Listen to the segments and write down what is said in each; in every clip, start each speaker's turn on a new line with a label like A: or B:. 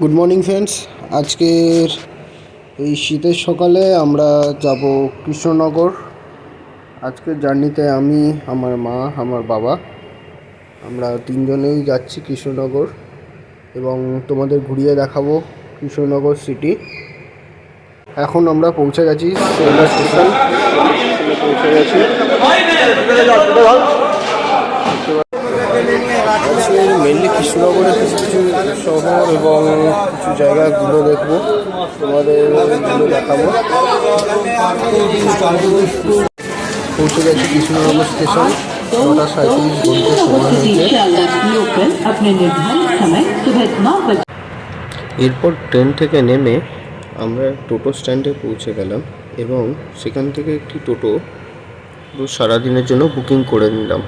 A: Good morning friends আজকের এই শীতের সকালে আমরা যাব কৃষ্ণনগর। আজকের জার্নিতে আমি আমার মা আমার বাবা আমরা তিনজনেই যাচ্ছি কৃষ্ণনগর এবং তোমাদের ঘুরিয়ে দেখাবো কৃষ্ণনগর সিটি এখন আমরা পৌঁছে গেছি শিয়ালদা স্টেশন পৌঁছে গেছি। আজকে মেনলি কৃষ্ণনগরের কিছু কিছু শহর এবং কিছু জায়গাগুলো দেখব, তোমাদের দেখাবো। পৌঁছে গেছি কৃষ্ণনগর স্টেশন এরপর ট্রেন থেকে নেমে আমরা টোটো স্ট্যান্ডে পৌঁছে গেলাম এবং সেখান থেকে একটি টোটো সারাদিনের জন্য বুকিং করে নিলাম।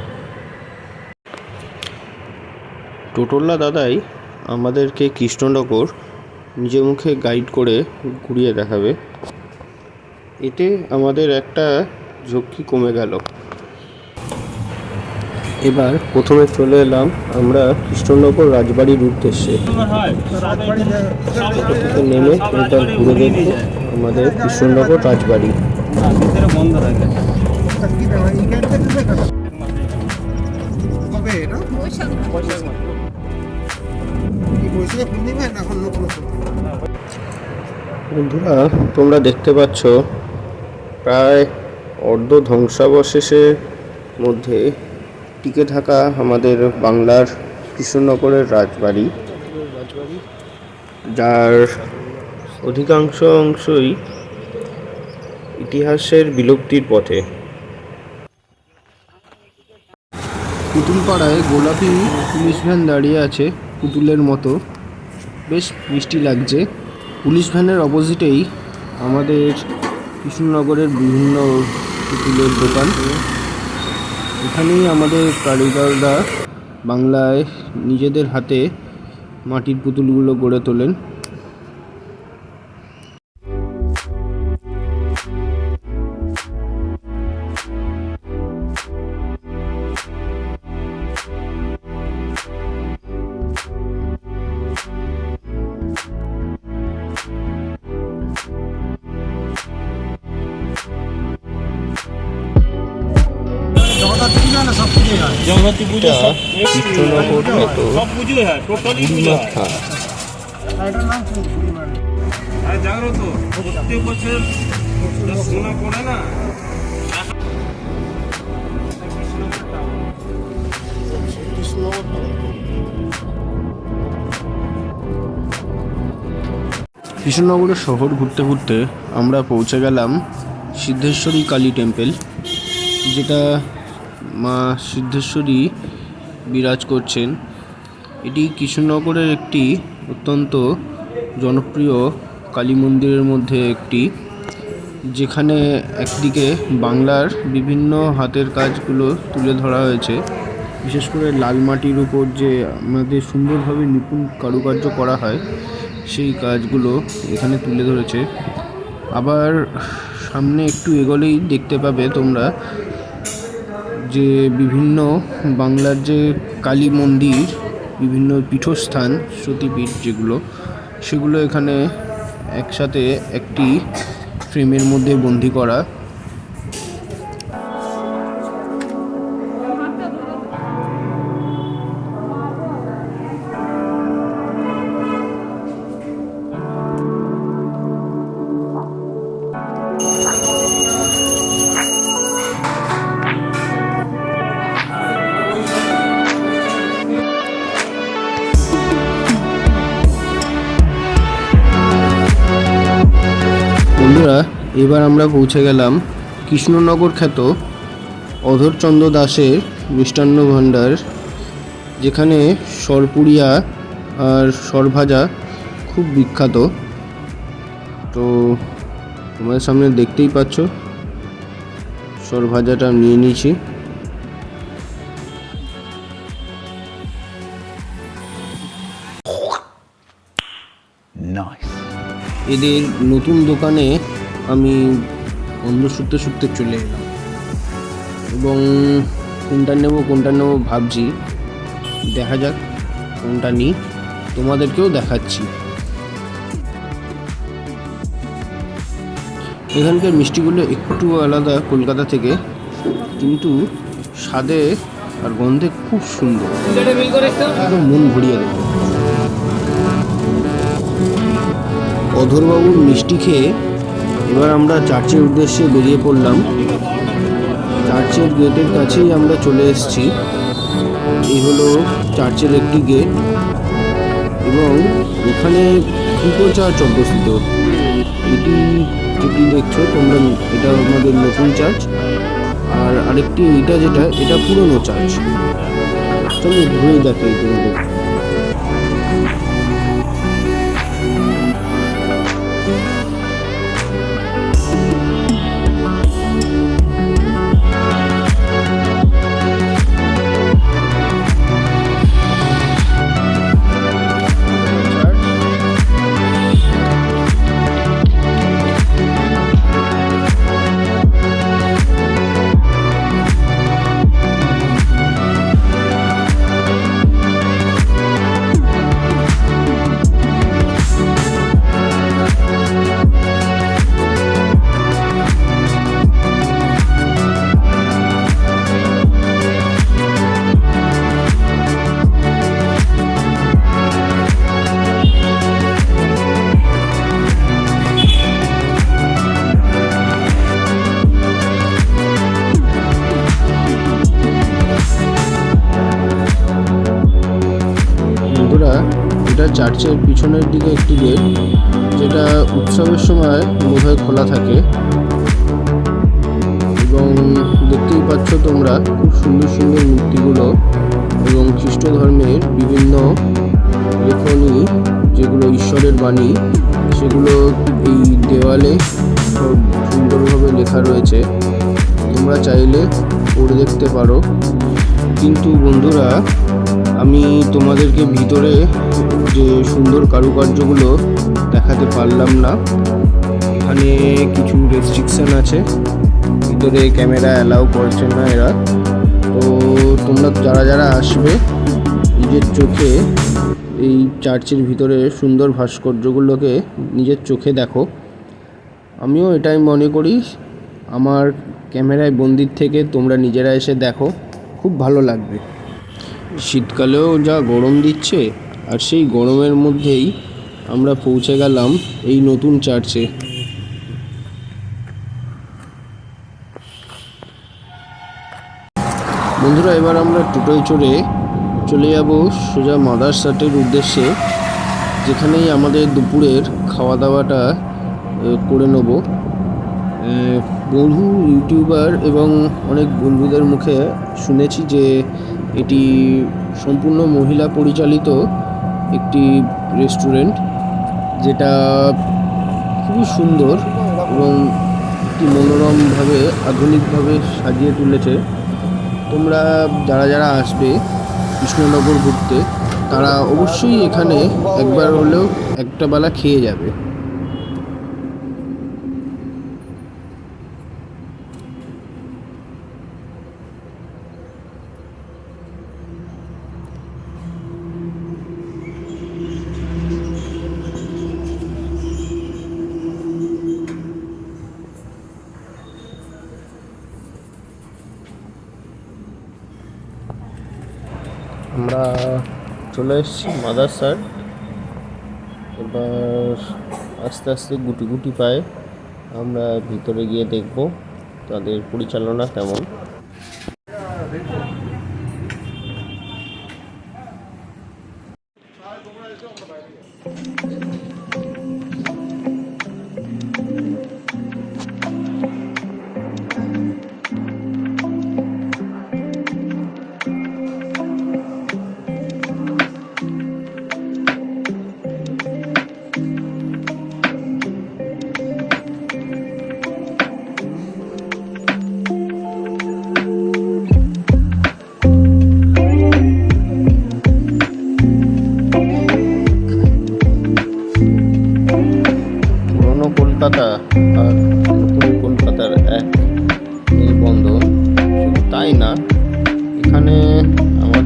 A: টোটোলা দাদাই আমাদেরকে কৃষ্ণনগর নিজে মুখে গাইড করে ঘুরিয়ে দেখাবে। এতে আমাদের একটা ঝক্কি কমে গেল। এবার প্রথমে চলে এলাম আমরা কৃষ্ণনগর রাজবাড়ির উদ্দেশ্যে। নেমে এটা ঘুরে দেখব আমাদের কৃষ্ণনগর রাজবাড়ি।
B: বন্ধ থাকে
C: না অন্য কোনো
A: বন্ধুরা তোমরা দেখতে পাচ্ছ প্রায় অর্ধ ধ্বংসাবশেষের মধ্যে টিকে থাকা আমাদের বাংলার কৃষ্ণনগরের রাজবাড়ি যার অধিকাংশ অংশই ইতিহাসের বিলুপ্তির পথে। পুতুলপাড়ায় গোলাপি পুলিশ ভ্যান দাঁড়িয়ে আছে পুতুলের মতো। বেশ মিষ্টি লাগছে। পুলিশ ভ্যানের অপোজিটেই আমাদের কৃষ্ণনগরের বিভিন্ন পুতুলের দোকান। এখানেই আমাদের কারিগররা বাংলায় নিজেদের হাতে মাটির পুতুলগুলো গড়ে তোলেন। মতো মাথা
B: জাগ্রত প্রত্যেক বছর সোনা না
A: কৃষ্ণনগরের শহর ঘুরতে ঘুরতে আমরা পৌঁছে গেলাম সিদ্ধেশ্বরী কালী টেম্পল যেটা মা সিদ্ধেশ্বরী বিরাজ করছেন। এটি কৃষ্ণনগরের একটি অত্যন্ত জনপ্রিয় কালী মন্দিরের মধ্যে একটি, যেখানে একদিকে বাংলার বিভিন্ন হাতের কাজগুলো তুলে ধরা হয়েছে। বিশেষ করে লাল মাটির উপর যে আমাদের সুন্দরভাবে নিপুণ কারুকার্য করা হয়, সেই কাজগুলো এখানে তুলে ধরেছে। আবার সামনে একটু এগোলেই দেখতে পাবে তোমরা যে বিভিন্ন বাংলার যে কালী মন্দির, বিভিন্ন পীঠস্থান, সতীপীঠ যেগুলো, সেগুলো এখানে একসাথে একটি ফ্রেমের মধ্যে বন্দি করা এবার আমরা পৌঁছে গেলাম কৃষ্ণনগর খ্যাত অধরচন্দ্র দাসের মিষ্টান্ন ভাণ্ডার যেখানে সরপুরিয়া আর সরভাজা খুব বিখ্যাত। তো তোমাদের সামনে দেখতেই পাচ্ছ সরভাজাটা নিয়ে নিয়েছি। এদের নতুন দোকানে আমি অন্ধ শুতে শুতে চলে এলাম। এবং কোনটা নেব কোনটা নেব ভাবছি। দেখা যাক কোনটা নিই। তোমাদেরকেও দেখাচ্ছি। এখানকার মিষ্টিগুলো একটু আলাদা কলকাতা থেকে, কিন্তু স্বাদে আর গন্ধে খুব সুন্দর। একদম মন ভরিয়ে দেবে। অধরবাবুর মিষ্টি খেয়ে এবার আমরা চার্চের উদ্দেশ্যে বেরিয়ে পড়লাম। চার্চের গেটের কাছেই আমরা চলে এসেছি। এই হলো চার্চের একটি গেট এবং এখানে দুটো চার্চ অবস্থিত এটি যেটি দেখছ, তোমরা এটা আমাদের নতুন চার্চ। আর আরেকটি, এটা যেটা, এটা পুরনো চার্চ। চলো ঘুরে দেখাই তোমাদের। চার্চের পিছনের দিকে একটি গেট, যেটা উৎসবের সময় বোধহয় খোলা থাকে। এবং দেখতেই পাচ্ছ তোমরা খুব সুন্দর সুন্দর মূর্তিগুলো এবং খ্রিস্ট ধর্মের বিভিন্ন লেখনী, যেগুলো ঈশ্বরের বাণী, সেগুলো এই দেওয়ালে সুন্দরভাবে লেখা রয়েছে। তোমরা চাইলে পড়ে দেখতে পারো। কিন্তু বন্ধুরা আমি তোমাদেরকে ভিতরে যে সুন্দর কারুকার্যগুলো দেখাতে পারলাম না, এখানে কিছু রেস্ট্রিকশন আছে। ভিতরে ক্যামেরা অ্যালাউ করছে না এরা। তো তোমরা যারা যারা আসবে, নিজের চোখে এই চার্চের ভিতরে সুন্দর ভাস্কর্যগুলোকে নিজের চোখে দেখো। আমিও এটাই মনে করি, আমার ক্যামেরায় বন্দির থেকে তোমরা নিজেরা এসে দেখো, খুব ভালো লাগবে। শীতকালেও যা গরম দিচ্ছে, আর সেই গরমের মধ্যেই আমরা পৌঁছে গেলাম এই নতুন চার্চে। বন্ধুরা, এবার আমরা টোটোয় চড়ে চলে যাব সোজা মাদারসাটের উদ্দেশ্যে, যেখানেই আমাদের দুপুরের খাওয়া দাওয়াটা করে নেব। বহু ইউটিউবার এবং অনেক বন্ধুদের মুখে শুনেছি যে এটি সম্পূর্ণ মহিলা পরিচালিত একটি রেস্টুরেন্ট যেটা খুবই সুন্দর এবং একটি মনোরমভাবে, আধুনিকভাবে সাজিয়ে তুলেছে। তোমরা যারা যারা আসবে কৃষ্ণনগর ঘুরতে, তারা অবশ্যই এখানে একবার হলেও একটা বেলা খেয়ে যাবে। আমরা চলে এসেছি মাদারসার এবার আস্তে আস্তে গুটি গুটি পায়ে আমরা ভিতরে গিয়ে দেখব তাদের পরিচালনা কেমন। পুরনো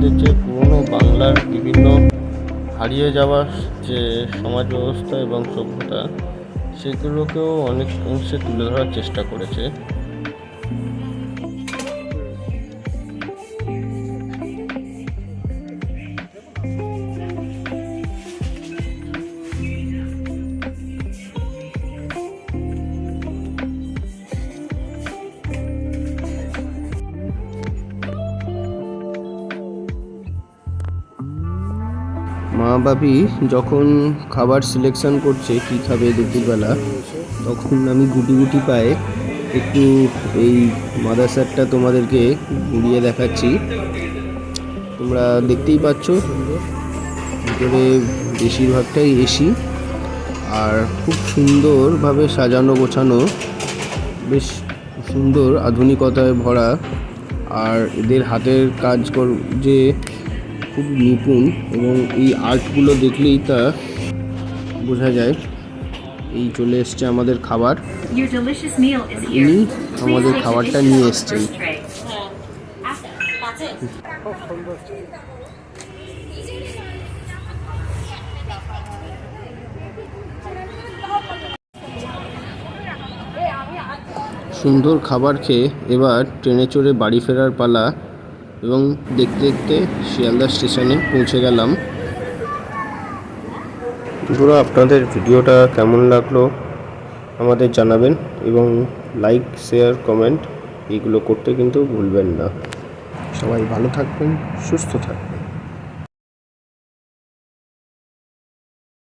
A: আমাদের যে পুরনো বাংলার বিভিন্ন হারিয়ে যাওয়ার যে সমাজ ব্যবস্থা এবং সভ্যতা, সেগুলোকেও অনেক অংশে তুলে ধরার চেষ্টা করেছে। বাপি যখন খাবার সিলেকশন করছে কী খাবে দুপুরবেলা, তখন আমি গুটি গুটি পায়ে একটু এই মাদাসারটা তোমাদেরকে ঘুরিয়ে দেখাচ্ছি। তোমরা দেখতেই পাচ্ছ, ভিতরে বেশিরভাগটাই এসি আর খুব সুন্দরভাবে সাজানো গোছানো, বেশ সুন্দর আধুনিকতায় ভরা। আর এদের হাতের কাজ কর যে খুব নিপুণ এবং এই আর্টগুলো দেখলেই তা বোঝা যায়। এই চলে এসছে আমাদের খাবার. ইনি আমাদের খাবারটা নিয়ে এসছেন। সুন্দর খাবার খেয়ে এবার ট্রেনে চড়ে বাড়ি ফেরার পালা এবং দেখতে দেখতে শিয়ালদা স্টেশনে পৌঁছে গেলাম। বন্ধুরা আপনাদের ভিডিওটা কেমন লাগল আমাদের জানাবেন এবং লাইক শেয়ার কমেন্ট এগুলো করতে কিন্তু ভুলবেন না। সবাই ভালো থাকবেন সুস্থ থাকবেন।